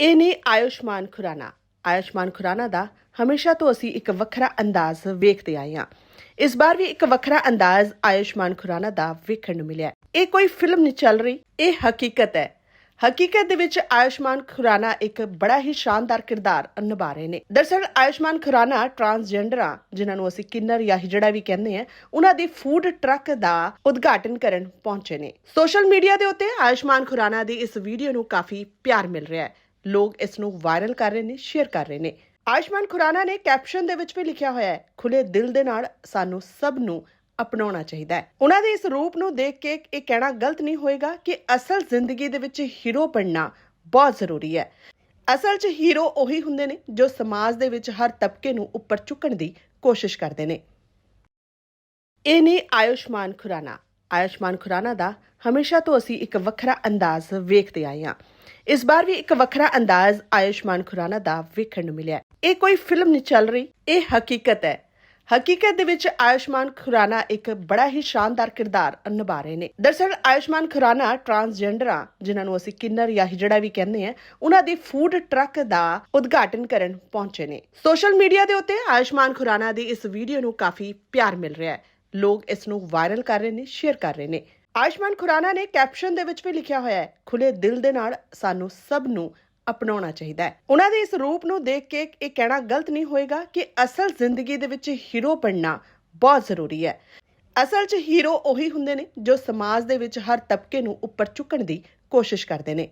ਇਹ ਨੇ ਆਯੁਸ਼ਮਾਨ ਖੁਰਾਨਾ। ਆਯੁਸ਼ਮਾਨ ਖੁਰਾਨਾ ਦਾ ਹਮੇਸ਼ਾ ਤੋਂ ਅਸੀਂ ਇੱਕ ਵੱਖਰਾ ਅੰਦਾਜ਼ ਵੇਖਦੇ ਆਏ ਹਾਂ। ਇਸ ਵਾਰ ਵੀ ਇੱਕ ਵੱਖਰਾ ਅੰਦਾਜ਼ ਆਯੁਸ਼ਮਾਨ ਖੁਰਾਨਾ ਦਾ ਵੇਖਣ ਨੂੰ ਮਿਲਿਆ ਇਹ ਕੋਈ ਫਿਲਮ ਨਹੀਂ ਚੱਲ ਰਹੀ, ਇਹ ਹਕੀਕਤ ਹੈ। ਹਕੀਕਤ ਦੇ ਵਿੱਚ ਆਯੁਸ਼ਮਾਨ ਖੁਰਾਨਾ ਇੱਕ ਬੜਾ ਹੀ ਸ਼ਾਨਦਾਰ ਕਿਰਦਾਰ ਨਿਭਾ ਰਹੇ ਨੇ। ਦਰਸਲ ਆਯੁਸ਼ਮਾਨ ਖੁਰਾਨਾ ਟਰਾਂਸਜੈਂਡਰਾਂ, ਜਿਨ੍ਹਾਂ ਨੂੰ ਅਸੀਂ ਕਿੰਨਰ ਜਾਂ ਹਿਜੜਾ ਵੀ ਕਹਿੰਦੇ ਆ ਉਹਨਾਂ ਦੇ ਫੂਡ ਟਰੱਕ ਦਾ ਉਦਘਾਟਨ ਕਰਨ ਪਹੁੰਚੇ ਨੇ। ਸੋਸ਼ਲ ਮੀਡੀਆ ਦੇ ਉੱਤੇ ਆਯੁਸ਼ਮਾਨ ਖੁਰਾਨਾ ਦੀ ਇਸ ਵੀਡੀਓ ਨੂੰ ਕਾਫੀ ਪਿਆਰ ਮਿਲ ਰਿਹਾ ਹੈ। ਲੋਕ ਇਸ ਨੂੰ ਵਾਇਰਲ ਕਰ ਰਹੇ ਨੇ ਸ਼ੇਅਰ ਕਰ ਰਹੇ ਨੇ। ਆਯੁਸ਼ਮਾਨ ਖੁਰਾਨਾ ਨੇ ਕੈਪਸ਼ਨ ਦੇ ਵਿੱਚ ਵੀ ਲਿਖਿਆ ਹੋਇਆ ਹੈ ਖੁੱਲੇ ਦਿਲ ਦੇ ਨਾਲ ਸਾਨੂੰ ਸਭ ਨੂੰ ਅਪਣਾਉਣਾ ਚਾਹੀਦਾ ਹੈ। ਉਹਨਾਂ ਦੇ ਇਸ ਰੂਪ ਨੂੰ ਦੇਖ ਕੇ ਇਹ ਕਹਿਣਾ ਗਲਤ ਨਹੀਂ ਹੋਏਗਾ ਕਿ ਅਸਲ ਜ਼ਿੰਦਗੀ ਦੇ ਵਿੱਚ ਹੀਰੋ ਬਣਨਾ ਬਹੁਤ ਜ਼ਰੂਰੀ ਹੈ। ਅਸਲ 'ਚ ਹੀਰੋ ਉਹੀ ਹੁੰਦੇ ਨੇ ਜੋ ਸਮਾਜ ਦੇ ਵਿੱਚ ਹਰ ਤਬਕੇ ਨੂੰ ਉੱਪਰ ਚੁੱਕਣ ਦੀ ਕੋਸ਼ਿਸ਼ ਕਰਦੇ ਨੇ। ਇਹ ਨੇ ਆਯੁਸ਼ਮਾਨ ਖੁਰਾਨਾ। ਆਯੁਸ਼ਮਾਨ ਖੁਰਾਨਾ ਦਾ ਹਮੇਸ਼ਾ ਤੋਂ ਅਸੀਂ ਇੱਕ ਵੱਖਰਾ ਅੰਦਾਜ਼ ਵੇਖਦੇ ਆਏ ਹਾਂ। ਇਸ ਵਾਰ ਵੀ ਇੱਕ ਵੱਖਰਾ ਅੰਦਾਜ਼ ਆਯੁਸ਼ਮਾਨ ਖੁਰਾਨਾ ਦਾ ਵੇਖਣ ਨੂੰ ਮਿਲਿਆ ਇਹ ਕੋਈ ਫਿਲਮ ਨਹੀਂ ਚੱਲ ਰਹੀ, ਇਹ ਹਕੀਕਤ ਹੈ। ਹਕੀਕਤ ਦੇ ਵਿੱਚ ਆਯੁਸ਼ਮਾਨ ਖੁਰਾਨਾ ਇੱਕ ਬੜਾ ਹੀ ਸ਼ਾਨਦਾਰ ਕਿਰਦਾਰ ਨਿਭਾ ਰਹੇ ਨੇ। ਦਰਸਲ ਆਯੁਸ਼ਮਾਨ ਖੁਰਾਨਾ ਟਰਾਂਸਜੈਂਡਰਾਂ, ਜਿਨ੍ਹਾਂ ਨੂੰ ਅਸੀਂ ਕਿੰਨਰ ਜਾਂ ਹਿਜੜਾ ਵੀ ਕਹਿੰਦੇ ਆ ਉਹਨਾਂ ਦੀ ਫੂਡ ਟਰੱਕ ਦਾ ਉਦਘਾਟਨ ਕਰਨ ਪਹੁੰਚੇ ਨੇ। ਸੋਸ਼ਲ ਮੀਡੀਆ ਦੇ ਉੱਤੇ ਆਯੁਸ਼ਮਾਨ ਖੁਰਾਨਾ ਦੀ ਇਸ ਵੀਡੀਓ ਨੂੰ ਕਾਫੀ ਪਿਆਰ ਮਿਲ ਰਿਹਾ ਹੈ। ਲੋਕ ਇਸ ਨੂੰ ਵਾਇਰਲ ਕਰ ਰਹੇ ਨੇ ਸ਼ੇਅਰ ਕਰ ਰਹੇ ਨੇ। ਆਯੁਸ਼ਮਾਨ ਖੁਰਾਨਾ ਨੇ ਕੈਪਸ਼ਨ ਦੇ ਵਿੱਚ ਵੀ ਲਿਖਿਆ ਹੋਇਆ ਹੈ ਖੁੱਲੇ ਦਿਲ ਦੇ ਨਾਲ ਸਾਨੂੰ ਸਭ ਨੂੰ ਅਪਣਾਉਣਾ ਚਾਹੀਦਾ ਹੈ। ਉਹਨਾਂ ਦੇ ਇਸ ਰੂਪ ਨੂੰ ਦੇਖ ਕੇ ਇਹ ਕਹਿਣਾ ਗਲਤ ਨਹੀਂ ਹੋਏਗਾ ਕਿ ਅਸਲ ਜ਼ਿੰਦਗੀ ਦੇ ਵਿੱਚ ਹੀਰੋ ਬਣਨਾ ਬਹੁਤ ਜ਼ਰੂਰੀ ਹੈ। ਅਸਲ 'ਚ ਹੀਰੋ ਉਹੀ ਹੁੰਦੇ ਨੇ ਜੋ ਸਮਾਜ ਦੇ ਵਿੱਚ ਹਰ ਤਬਕੇ ਨੂੰ ਉੱਪਰ ਚੁੱਕਣ ਦੀ ਕੋਸ਼ਿਸ਼ ਕਰਦੇ ਨੇ।